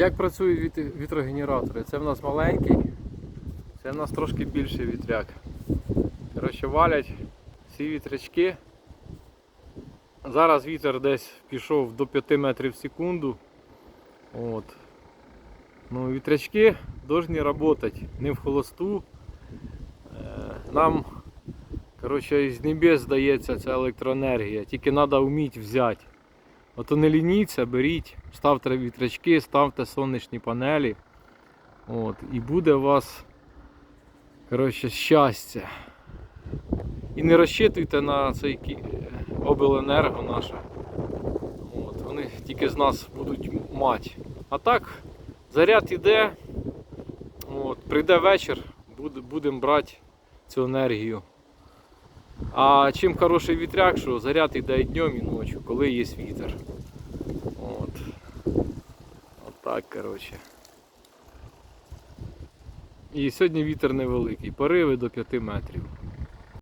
Як працюють вітрогенератори? Це в нас маленький, це в нас трошки більший вітряк. Коротше, валять ці вітрячки. Зараз вітер десь пішов до 5 метрів в секунду. От. Ну, вітрячки повинні працювати не в холосту. Е, Нам коротше, з небес здається ця електроенергія, тільки треба вміти взяти. Ото не лініться, беріть, ставте вітрячки, ставте сонячні панелі. От, і буде у вас коротше, щастя. І не розчитуйте на цей обленерго наше. От, вони тільки з нас будуть мати. А так, заряд іде. От, прийде вечір, будемо брати цю енергію. А чим хороший вітряк, що заряд іде і днем, і ночі, коли є вітер. От. От так, коротше. І сьогодні вітер невеликий, пориви до 5 метрів.